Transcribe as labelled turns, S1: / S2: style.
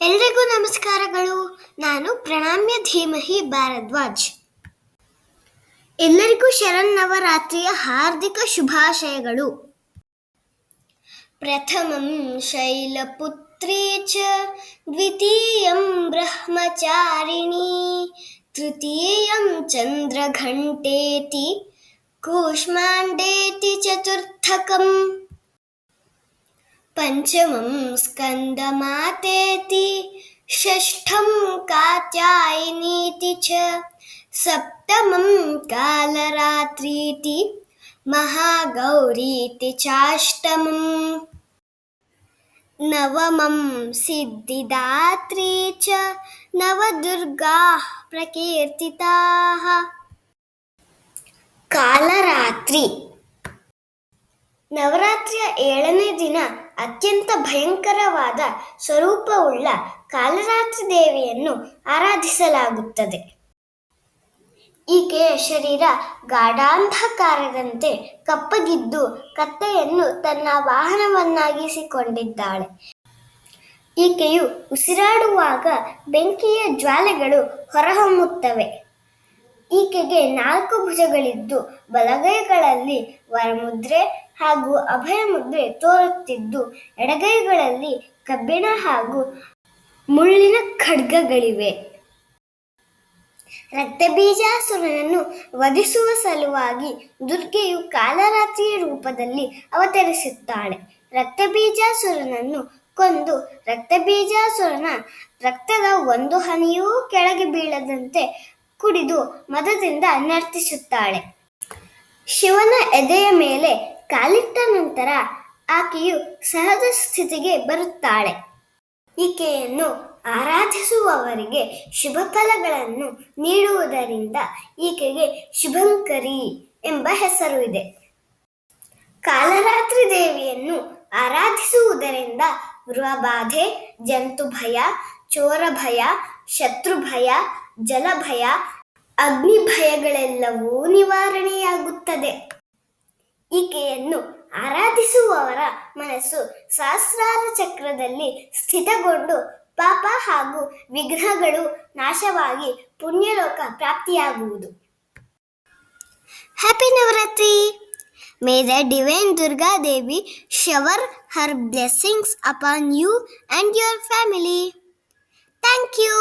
S1: ಎಲ್ರಿಗೂ ನಮಸ್ಕಾರಗಳು. ನಾನು ಪ್ರಣಾಮ್ಯ ಧೀಮಹಿ ಭಾರದ್ವಾಜ್. ಎಲ್ಲರಿಗೂ ಶರನ್ನವರಾತ್ರಿಯ ಹಾರ್ದಿಕ ಶುಭಾಶಯಗಳು. ಪ್ರಥಮಂ ಶೈಲಪುತ್ರಿ ಚ, ದ್ವಿತೀಯಂ ಬ್ರಹ್ಮಚಾರಿಣಿ, ತೃತೀಯಂ ಚಂದ್ರಘಂಟೇತಿ, ಕೂಷ್ಮಾಂಡೇತಿ ಚತುರ್ಥಕಂ. पञ्चमं स्कन्दमातेति षष्ठं कात्यायनीति च सप्तमं कालरात्रीति महागौरीति चाष्टमम् नवमं सिद्धिदात्री च नवदुर्गाः प्रकीर्तिताः ಕಾಲರಾತ್ರಿ ನವರಾತ್ರಿಯ ಏಳನೇ ದಿನ ಅತ್ಯಂತ ಭಯಂಕರವಾದ ಸ್ವರೂಪವುಳ್ಳ ಕಾಲರಾತ್ರಿ ದೇವಿಯನ್ನು ಆರಾಧಿಸಲಾಗುತ್ತದೆ. ಈಕೆಯ ಶರೀರ ಗಾಢಾಂಧಕಾರದಂತೆ ಕಪ್ಪಗಿದ್ದು ಕತ್ತೆಯನ್ನು ತನ್ನ ವಾಹನವನ್ನಾಗಿಸಿಕೊಂಡಿದ್ದಾಳೆ. ಈಕೆಯು ಉಸಿರಾಡುವಾಗ ಬೆಂಕಿಯ ಜ್ವಾಲೆಗಳು ಹೊರಹೊಮ್ಮುತ್ತವೆ. ಈಕೆಗೆ ನಾಲ್ಕು ಭುಜಗಳಿದ್ದು, ಬಲಗೈಗಳಲ್ಲಿ ವರಮುದ್ರೆ ಹಾಗೂ ಅಭಯ ಮುದ್ರೆ ತೋರುತ್ತಿದ್ದು, ಎಡಗೈಗಳಲ್ಲಿ ಕಬ್ಬಿಣ ಹಾಗೂ ಮುಳ್ಳಿನ ಖಡ್ಗಗಳಿವೆ. ರಕ್ತಬೀಜಾಸುರನನ್ನು ವಧಿಸುವ ಸಲುವಾಗಿ ದುರ್ಗೆಯು ಕಾಲರಾತ್ರಿಯ ರೂಪದಲ್ಲಿ ಅವತರಿಸುತ್ತಾಳೆ. ರಕ್ತಬೀಜಾಸುರನನ್ನು ಕೊಂದು ರಕ್ತಬೀಜಾಸುರನ ರಕ್ತದ ಒಂದು ಹನಿಯೂ ಕೆಳಗೆ ಬೀಳದಂತೆ ಕುಡಿದು ಮದದಿಂದ ನರ್ತಿಸುತ್ತಾಳೆ. ಶಿವನ ಎದೆಯ ಮೇಲೆ ಕಾಲಿಟ್ಟ ನಂತರ ಆಕೆಯು ಸಹಜ ಸ್ಥಿತಿಗೆ ಬರುತ್ತಾಳೆ. ಈಕೆಯನ್ನು ಆರಾಧಿಸುವವರಿಗೆ ಶುಭ ಫಲಗಳನ್ನು ನೀಡುವುದರಿಂದ ಈಕೆಗೆ ಶುಭಂಕರಿ ಎಂಬ ಹೆಸರು ಇದೆ. ಕಾಲರಾತ್ರಿ ದೇವಿಯನ್ನು ಆರಾಧಿಸುವುದರಿಂದ ಗೃಹಬಾಧೆ, ಜಂತು ಭಯ, ಚೋರ ಭಯ, ಶತ್ರು ಭಯ ಜಲಭಯ ಅಗ್ನಿ ಭಯಗಳೆಲ್ಲವೂ ನಿವಾರಣೆಯಾಗುತ್ತದೆ. ಈಕೆಯನ್ನು ಆರಾಧಿಸುವವರ ಮನಸ್ಸು ಸಹಸ್ರಾರ ಚಕ್ರದಲ್ಲಿ ಸ್ಥಿತಗೊಂಡು ಪಾಪ ಹಾಗೂ ವಿಘ್ನಗಳು ನಾಶವಾಗಿ ಪುಣ್ಯಲೋಕ ಪ್ರಾಪ್ತಿಯಾಗುವುದು. Happy Navratri may the divine Durga Devi shower her blessings upon you and your family thank you.